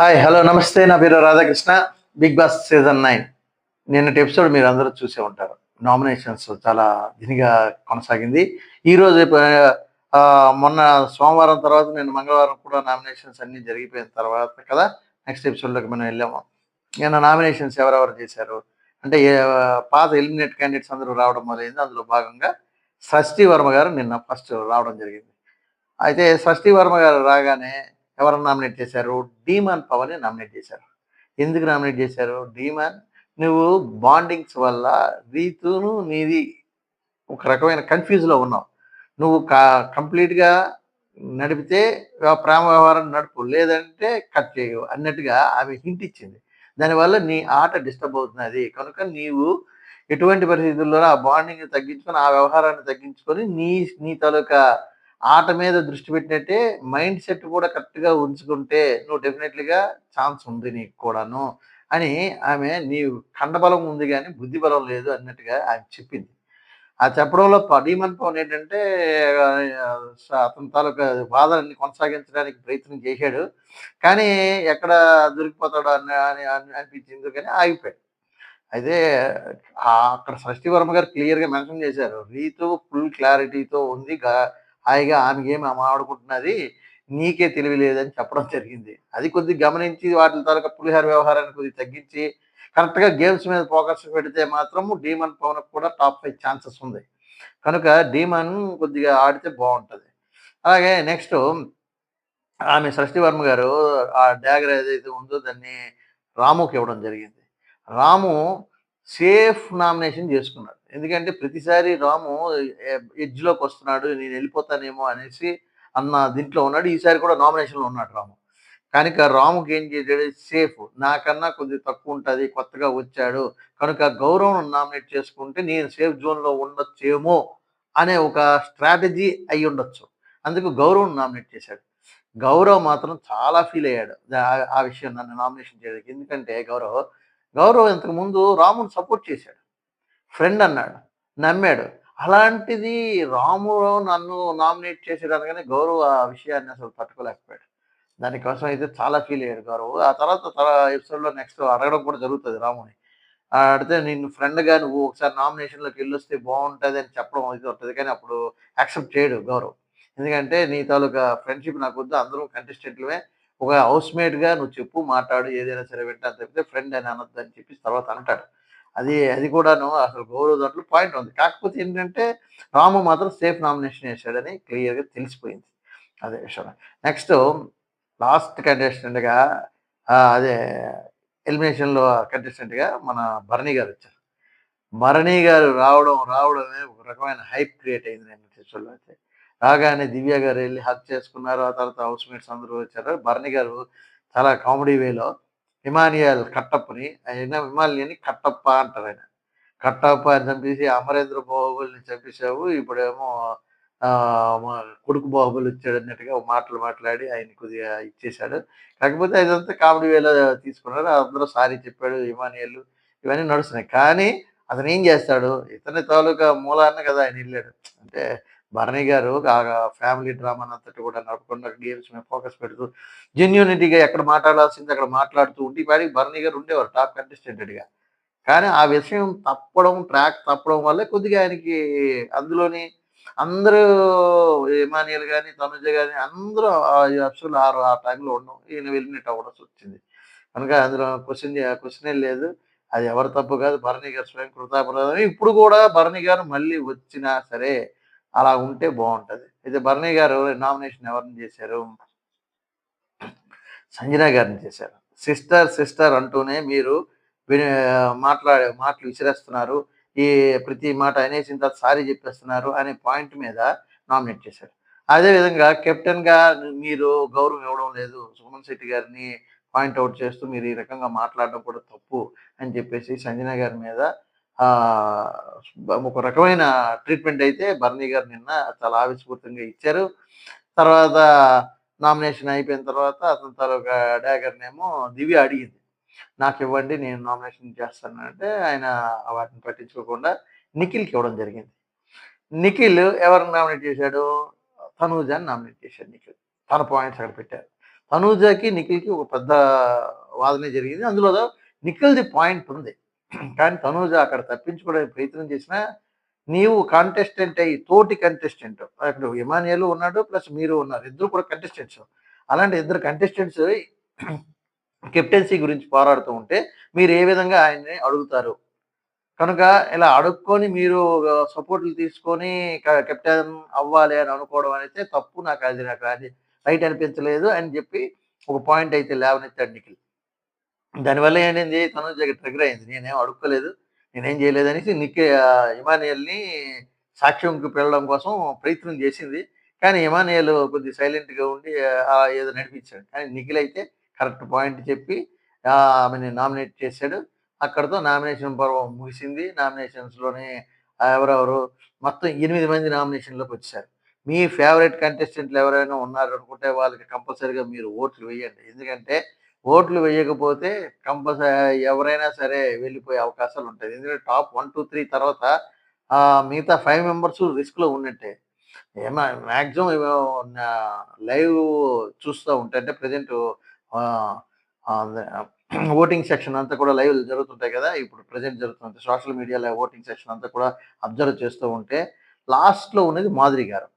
Hi hello నమస్తే. నా పేరు Radhakrishna. Bigg Boss season nine. నిన్నటి ఎపిసోడ్ మీరు అందరూ చూసే ఉంటారు. నామినేషన్స్ చాలా దినిగా కొనసాగింది. ఈరోజు మొన్న సోమవారం తర్వాత నేను మంగళవారం కూడా నామినేషన్స్ అన్ని జరిగిపోయిన తర్వాత కదా నెక్స్ట్ ఎపిసోడ్లోకి మనం వెళ్ళాము. నిన్న నామినేషన్స్ ఎవరెవరు చేశారు? అంటే పాత ఎలిమినేట్ క్యాండిడేట్స్ అందరూ రావడం మొదలైంది. అందులో భాగంగా షష్ఠి వర్మ గారు నిన్న ఫస్ట్ రావడం జరిగింది. అయితే షష్ఠి వర్మ గారు రాగానే ఎవరు నామినేట్ చేశారు? డీమాన్ పవన్ నామినేట్ చేశారు. ఎందుకు నామినేట్ చేశారు? డీమాన్ నువ్వు బాండింగ్స్ వల్ల రీతును నీది ఒక రకమైన కన్ఫ్యూజ్లో ఉన్నావు. నువ్వు కా కంప్లీట్గా నడిపితే ప్రేమ వ్యవహారం నడుపు లేదంటే కట్ చేయవు అన్నట్టుగా ఆమె హింట్ ఇచ్చింది. దానివల్ల నీ ఆట డిస్టర్బ్ అవుతున్నది. కనుక నీవు ఎటువంటి పరిస్థితుల్లో ఆ బాండింగ్ తగ్గించుకొని ఆ వ్యవహారాన్ని తగ్గించుకొని నీ నీ తాలూకా ఆట మీద దృష్టి పెట్టినట్టే మైండ్ సెట్ కూడా కరెక్ట్గా ఉంచుకుంటే నువ్వు డెఫినెట్లీగా ఛాన్స్ ఉంది నీకు కూడాను అని ఆమె నీ కండబలం ఉంది కానీ బుద్ధి బలం లేదు అన్నట్టుగా ఆమె చెప్పింది. ఆ చెప్పడంలో పడిమన్ పవన్ ఏంటంటే అతని తాలూకా బాధలన్నీ కొనసాగించడానికి ప్రయత్నం చేశాడు. కానీ ఎక్కడ దొరికిపోతాడో అని అని అనిపించింది కానీ ఆగిపోయాడు. అయితే అక్కడ షష్ఠి వర్మ గారు క్లియర్గా మెన్షన్ చేశారు. రీతు ఫుల్ క్లారిటీతో ఉంది. గా- హాయిగా ఆమెకి ఏమి ఆమె ఆడుకుంటున్నది నీకే తెలివి లేదని చెప్పడం జరిగింది. అది కొద్దిగా గమనించి వాటి తాలూకా పులిహార వ్యవహారాన్ని కొద్దిగా తగ్గించి కరెక్ట్గా గేమ్స్ మీద ఫోకస్ పెడితే మాత్రము డీమన్ పవన్ కూడా టాప్ ఫైవ్ ఛాన్సెస్ ఉంది. కనుక డీమన్ కొద్దిగా ఆడితే బాగుంటుంది. అలాగే నెక్స్ట్ ఆమె షష్ఠి వర్మ గారు ఆ డ్యాగర్ ఏదైతే ఉందో దాన్ని రాముకి ఇవ్వడం జరిగింది. రాము సేఫ్ నామినేషన్ చేసుకున్నాడు. ఎందుకంటే ప్రతిసారి రాము ఎడ్జ్లోకి వస్తున్నాడు నేను వెళ్ళిపోతానేమో అనేసి అన్న దీంట్లో ఉన్నాడు. ఈసారి కూడా నామినేషన్లో ఉన్నాడు రాము. కనుక రాముకి ఏం చేశాడు? సేఫ్. నాకన్నా కొద్దిగా తక్కువ ఉంటుంది కొత్తగా వచ్చాడు. కనుక గౌరవం నామినేట్ చేసుకుంటే నేను సేఫ్ జోన్లో ఉండొచ్చేమో అనే ఒక స్ట్రాటజీ అయి ఉండొచ్చు. అందుకు గౌరవం నామినేట్ చేశాడు. గౌరవ్ మాత్రం చాలా ఫీల్ అయ్యాడు. ఆ విషయం నన్ను నామినేషన్ చేయడానికి. ఎందుకంటే గౌరవ్ గౌరవ్ ఇంతకుముందు రాముని సపోర్ట్ చేశాడు. ఫ్రెండ్ అన్నాడు నమ్మాడు. అలాంటిది రాము నన్ను నామినేట్ చేసాడు కానీ గౌరవ్ ఆ విషయాన్ని అసలు తట్టుకోలేకపోయాడు దానికోసం అయితే చాలా ఫీల్ అయ్యాడు గౌరవ్. ఆ తర్వాత ఎపిసోడ్లో నెక్స్ట్ అడగడం కూడా జరుగుతుంది రాముని. ఆ అడిగితే నిన్ను ఫ్రెండ్గా నువ్వు ఒకసారి నామినేషన్లోకి వెళ్ళొస్తే బాగుంటుంది అని చెప్పడం ఇది ఉంటుంది కానీ అప్పుడు యాక్సెప్ట్ చేయడు గౌరవ్. ఎందుకంటే నీ తాలూకా ఫ్రెండ్షిప్ నాకు వద్దు అందరూ కంటెస్టెంట్లమే. ఒక హౌస్మేట్గా నువ్వు చెప్పు మాట్లాడు ఏదైనా సరే వింటా అని చెప్తే ఫ్రెండ్ అని అనొద్దు అని చెప్పి తర్వాత అంటాడు. అది అది కూడాను అసలు గౌరవ దాంట్లో పాయింట్ ఉంది. కాకపోతే ఏంటంటే రాము మాత్రం సేఫ్ నామినేషన్ వేసాడని క్లియర్గా తెలిసిపోయింది. అదే విషయం. నెక్స్ట్ లాస్ట్ కంటెస్టెంట్గా అదే ఎలిమినేషన్లో కంటెస్టెంట్గా మన భరణి గారు వచ్చారు. భరణి గారు రావడం రావడమే ఒక రకమైన హైప్ క్రియేట్ అయింది నేను ఎపిసోడ్లో అయితే. రాగానే దివ్య గారు వెళ్ళి హత్య చేసుకున్నారు. ఆ తర్వాత హౌస్ మేట్స్ అందరూ వచ్చారు. భరణి గారు చాలా కామెడీ వేలో ఇమానియల్ కట్టప్పని ఆయన హిమాలయని కట్టప్ప అంటారు ఆయన. కట్టప్ప అని చంపేసి అమరేంద్ర బాహుబలిని చంపేశావు ఇప్పుడేమో ఆ, మా కొడుకు బాహుబలి వచ్చాడు అన్నట్టుగా మాటలు మాట్లాడి ఆయన కొద్దిగా ఇచ్చేశాడు. కాకపోతే అదంతా కామెడీ వేలో తీసుకున్నారు అందరూ సారీ చెప్పాడు హిమానియల్ ఇవన్నీ నడుస్తున్నాయి. కానీ అతను ఏం చేస్తాడు? ఇతని తాలూకా మూలాన్న కదా ఆయన వెళ్ళాడు అంటే భరణి గారు ఫ్యామిలీ డ్రామా అంతటి కూడా నడపకుండా గేమ్స్ మీద ఫోకస్ పెడుతూ జెన్యూనిటీగా ఎక్కడ మాట్లాడాల్సింది అక్కడ మాట్లాడుతూ ఉంటే ఈ భరణి గారు ఉండేవారు టాప్ కంటెస్టెంటెడ్గా కానీ ఆ విషయం తప్పడం ట్రాక్ తప్పడం వల్ల కొద్దిగా ఆయనకి అందులోని అందరూ ఇమానియల్ కానీ తనుజ కానీ అందరూ అసలు ఆరు ఆ టైంలో ఉండడం ఈయన వెళ్ళినట్టు అవ్వడం వచ్చింది. కనుక అందులో క్వశ్చన్ క్వశ్చనే లేదు. అది ఎవరు తప్పు కాదు భరణి గారు స్వయం కృతాపరాధం ఇప్పుడు కూడా భరణి గారు మళ్ళీ వచ్చినా సరే అలా ఉంటే బాగుంటుంది. అయితే భరణి గారు నామినేషన్ ఎవరిని చేశారు? సంజన గారిని చేశారు. సిస్టర్ సిస్టర్ అంటూనే మీరు మాట్లాడే మాటలు విసిరేస్తున్నారు. ఈ ప్రతి మాట అనేసిన తర్వాత సారీ చెప్పేస్తున్నారు అనే పాయింట్ మీద నామినేట్ చేశారు. అదేవిధంగా కెప్టెన్గా మీరు గౌరవం ఇవ్వడం లేదు. సుమన్ శెట్టి గారిని పాయింట్అవుట్ చేస్తూ మీరు ఈ రకంగా మాట్లాడడం కూడా తప్పు అని చెప్పేసి సంజన గారి మీద ఒక రకమైన ట్రీట్మెంట్ అయితే బర్నీ గారు నిన్న చాలా ఆవిష్కృతంగా ఇచ్చారు. తర్వాత నామినేషన్ అయిపోయిన తర్వాత అతని తాలూకా డాగర్నేమో దివ్య అడిగింది. నాకు ఇవ్వండి నేను నామినేషన్ చేస్తాను అంటే ఆయన వాటిని పట్టించుకోకుండా నిఖిల్కి ఇవ్వడం జరిగింది. నిఖిల్ ఎవరిని నామినేట్ చేశాడు? తనూజాని నామినేట్ చేశాడు నిఖిల్. తన పాయింట్స్ అక్కడ పెట్టారు. తనూజాకి నిఖిల్కి ఒక పెద్ద వాదనే జరిగింది. అందులో నిఖిల్ది పాయింట్ ఉంది. కానీ తనూజ అక్కడ తప్పించుకోవడానికి ప్రయత్నం చేసినా నీవు కాంటెస్టెంట్ అయ్యి తోటి కంటెస్టెంట్ అక్కడ ఇమానియలు ఉన్నాడు ప్లస్ మీరు ఉన్నారు. ఇద్దరు కూడా కంటెస్టెంట్స్ అలాంటి ఇద్దరు కంటెస్టెంట్స్ కెప్టెన్సీ గురించి పోరాడుతూ ఉంటే మీరు ఏ విధంగా ఆయన్ని అడుగుతారు? కనుక ఇలా అడుక్కొని మీరు సపోర్ట్లు తీసుకొని కెప్టెన్ అవ్వాలి అని అనుకోవడం అనేది తప్పు నాకు అది నాకు అది రైట్ అనిపించలేదు అని చెప్పి ఒక పాయింట్ అయితే లేవనెత్తాడు నిఖిల్. దానివల్ల ఏంటంది తను ట్రిగర్ అయింది. నేనేం అడుక్కోలేదు. నేనేం చేయలేదు అనేసి నిక్కి ఇమానియల్ని సాక్ష్యంకి వెళ్ళడం కోసం ప్రయత్నం చేసింది. కానీ ఇమానియల్ కొద్ది సైలెంట్గా ఉండి ఏదో నడిపించాడు. కానీ నిఖిల్ అయితే కరెక్ట్ పాయింట్ చెప్పి ఆమెని నామినేట్ చేశాడు. అక్కడతో నామినేషన్ పర్వం ముగిసింది. నామినేషన్స్లోనే ఎవరెవరు మొత్తం ఎనిమిది మంది నామినేషన్లోకి వచ్చారు. మీ ఫేవరెట్ కంటెస్టెంట్లు ఎవరైనా ఉన్నారు అనుకుంటే వాళ్ళకి కంపల్సరీగా మీరు ఓట్లు వేయండి. ఎందుకంటే ఓట్లు వేయకపోతే కంపల్సరీ ఎవరైనా సరే వెళ్ళిపోయే అవకాశాలు ఉంటాయి. ఎందుకంటే టాప్ వన్ టూ త్రీ తర్వాత మిగతా ఫైవ్ మెంబర్స్ రిస్క్లో ఉన్నట్టే. ఏమో మ్యాక్సిమం లైవ్ చూస్తూ ఉంటే అంటే ప్రజెంట్ ఓటింగ్ సెక్షన్ అంతా కూడా లైవ్ జరుగుతుంటాయి కదా ఇప్పుడు ప్రజెంట్ జరుగుతుంది సోషల్ మీడియాలో ఓటింగ్ సెక్షన్ అంతా కూడా అబ్జర్వ్ చేస్తూ ఉంటే లాస్ట్లో ఉన్నది మాదిరి గారు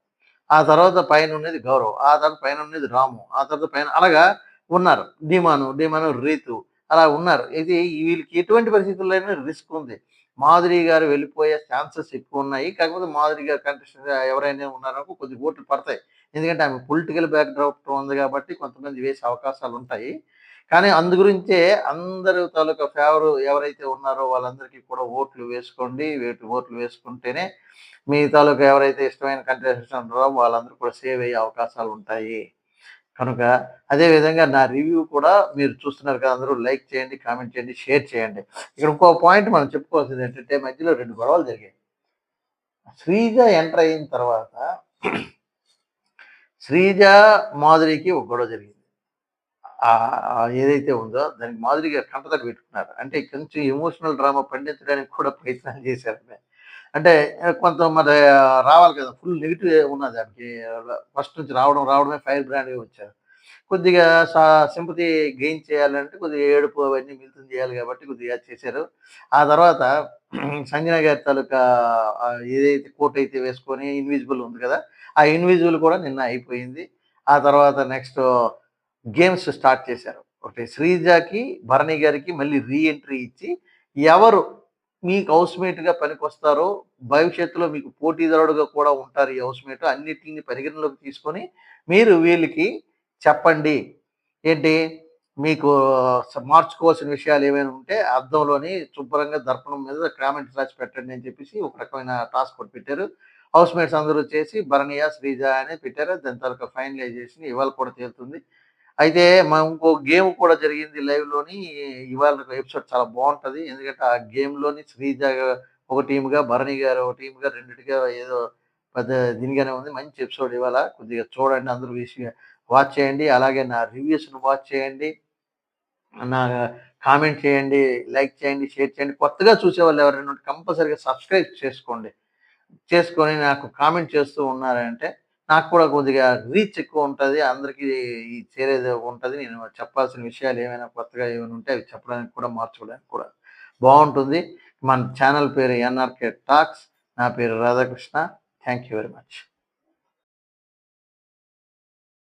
ఆ తర్వాత పైన ఉన్నది గౌరవ్ ఆ తర్వాత పైన ఉన్నది రాము ఆ తర్వాత పైన అలాగా ఉన్నారు. డిమాను డిమాను రీతు అలా ఉన్నారు. ఇది వీళ్ళకి ఎటువంటి పరిస్థితుల్లోనే రిస్క్ ఉంది. మాధురి గారు వెళ్ళిపోయే ఛాన్సెస్ ఎక్కువ ఉన్నాయి. కాకపోతే మాధురి గారు కంటెస్టెంట్ ఎవరైనా ఉన్నారనుకో కొద్ది ఓట్లు పడతాయి. ఎందుకంటే ఆమె పొలిటికల్ బ్యాక్డ్రాప్ ఉంది కాబట్టి కొంతమంది వేసే అవకాశాలు ఉంటాయి. కానీ అందు గురించే అందరూ తాలూకా ఫేవర్ ఎవరైతే ఉన్నారో వాళ్ళందరికీ కూడా ఓట్లు వేసుకోండి. వీటి ఓట్లు వేసుకుంటేనే మీ తాలూకా ఎవరైతే ఇష్టమైన కంటెస్టెంట్ ఉన్నారో వాళ్ళందరూ కూడా సేవ్ అయ్యే అవకాశాలు ఉంటాయి. కనుక అదేవిధంగా నా రివ్యూ కూడా మీరు చూస్తున్నారు కదా అందరూ లైక్ చేయండి కామెంట్ చేయండి షేర్ చేయండి. ఇక్కడ ఇంకో పాయింట్ మనం చెప్పుకోవాల్సింది ఏంటంటే మధ్యలో రెండు గొడవలు జరిగాయి. శ్రీజ ఎంటర్ అయిన తర్వాత శ్రీజ మాధురికి ఒక గొడవ జరిగింది. ఏదైతే ఉందో దానికి మాధురిగా కంటతడి పెట్టుకున్నారు. అంటే కొంచెం ఎమోషనల్ డ్రామా పండించడానికి కూడా ప్రయత్నాలు చేశారు అంటే కొంత మరి రావాలి కదా ఫుల్ నెగిటివ్ ఉన్నది దానికి. ఫస్ట్ నుంచి రావడం రావడమే ఫైర్ బ్రాండ్గా వచ్చారు. కొద్దిగా సింపతి గెయిన్ చేయాలంటే కొద్దిగా ఏడుపు అవన్నీ మిలితం చేయాలి కాబట్టి కొద్దిగా చేశారు. ఆ తర్వాత సంజన గారి తాలూకా ఏదైతే కోట్ అయితే వేసుకొని ఇన్విజిబుల్ ఉంది కదా ఆ ఇన్విజిబుల్ కూడా నిన్న అయిపోయింది. ఆ తర్వాత నెక్స్ట్ గేమ్స్ స్టార్ట్ చేశారు. ఒకటి శ్రీజాకి భరణి గారికి మళ్ళీ రీఎంట్రీ ఇచ్చి ఎవరు మీకు హౌస్మేట్గా పనికొస్తారో భవిష్యత్తులో మీకు పోటీదారుడుగా కూడా ఉంటారు ఈ హౌస్మేట్ అన్నిటిని పరిగణలోకి తీసుకొని మీరు వీళ్ళకి చెప్పండి. ఏంటి? మీకు మార్చుకోవాల్సిన విషయాలు ఏమైనా ఉంటే అర్థంలోని శుభ్రంగా దర్పణం మీద కామెంట్స్ రాసి పెట్టండి అని చెప్పేసి ఒక రకమైన టాస్క్ కూడా పెట్టారు. హౌస్ మేట్స్ అందరూ చేసి భరణీయ శ్రీజ అని పెట్టారు. దాని తర్వాత ఫైనలైజేషన్ ఇవాళ కూడా తేలుతుంది. అయితే మా ఇంకో గేమ్ కూడా జరిగింది లైవ్లోని ఇవాళ ఎపిసోడ్ చాలా బాగుంటుంది. ఎందుకంటే ఆ గేమ్లోని శ్రీజ ఒక టీమ్గా భరణి గారు ఒక టీమ్గా రెండింటిగా ఏదో పెద్ద దీనిగానే ఉంది. మంచి ఎపిసోడ్ ఇవాళ. కొద్దిగా చూడండి అందరూ వేసి వాచ్ చేయండి. అలాగే నా రివ్యూస్ను వాచ్ చేయండి. నా కామెంట్ చేయండి లైక్ చేయండి షేర్ చేయండి. కొత్తగా చూసేవాళ్ళు ఎవరైనా కంపల్సరీగా సబ్స్క్రైబ్ చేసుకోండి. చేసుకొని నాకు కామెంట్ చేస్తూ ఉన్నారంటే నాకు కూడా కొద్దిగా రీచ్ ఎక్కువ ఉంటుంది. అందరికీ చేరేది ఉంటుంది. నేను చెప్పాల్సిన విషయాలు ఏమైనా కొత్తగా ఏమైనా ఉంటే అవి చెప్పడానికి కూడా మార్చుకోవడానికి కూడా బాగుంటుంది. మన ఛానల్ పేరు ఎన్ఆర్కే టాక్స్. నా పేరు Radhakrishna. Thank you very much